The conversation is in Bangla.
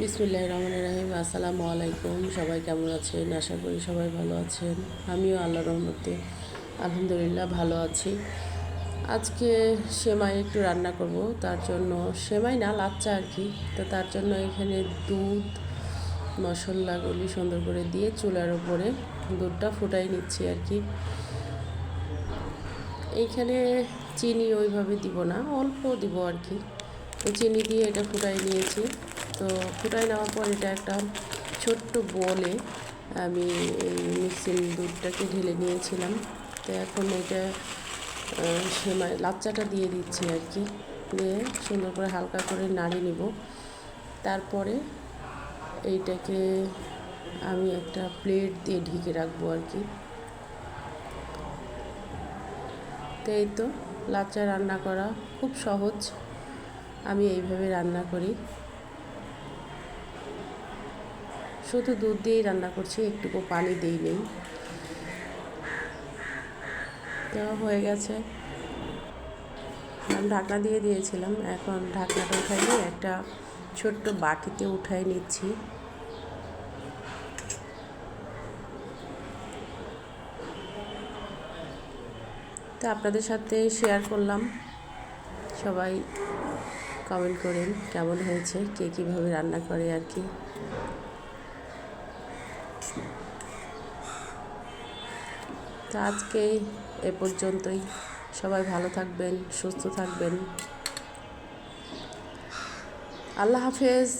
বিসমুল্লাহ রহমান রাহিম, আসসালামু আলাইকুম। সবাই কেমন আছেন? আশা করি সবাই ভালো আছেন। আমিও আল্লাহ রহমতে আলহামদুলিল্লাহ ভালো আছি। আজকে সেমাই একটু রান্না করব, তার জন্য সেমাই না, লাচ্চা আর কি। তো তার জন্য এখানে দুধ মশলাগুলি সুন্দর করে দিয়ে চুলার উপরে দুধটা ফুটাই নিচ্ছি আর কি। এইখানে চিনি ওইভাবে দিব না, অল্প দিব আর কি। চিনি দিয়ে এটা ফুটাই নিয়েছি। তো ফুটাই নেওয়ার পর এটা একটা ছোট্ট বলে আমি এই মিক্সিং দুধটাকে ঢেলে নিয়েছিলাম। তো এখন এটা সেমাই, লাচ্চাটা দিয়ে দিচ্ছি আর কি। দিয়ে সুন্দর করে হালকা করে নাড়িয়ে নিব। তারপরে এইটাকে আমি একটা প্লেট দিয়ে ঢেকে রাখব আর কি। তো এই তো, লাচ্চা রান্না করা খুব সহজ। আমি এইভাবে রান্না করি। শুধু দুধ দিয়েই রান্না করছি, একটুকু পানি দিই নেই। তো হয়ে গেছে। আমি ঢাকনা দিয়ে দিয়েছিলাম, এখন ঢাকনাটা উঠাই নিয়ে একটা ছোট্ট বাটিতে উঠাই নিচ্ছি। তো আপনাদের সাথে শেয়ার করলাম। সবাই কমেন্ট করেন কেমন হয়েছে, কে কীভাবে রান্না করে আর কি। তো আজকে এ পর্যন্তই। সবাই ভালো থাকবেন, সুস্থ থাকবেন। আল্লাহ হাফেজ।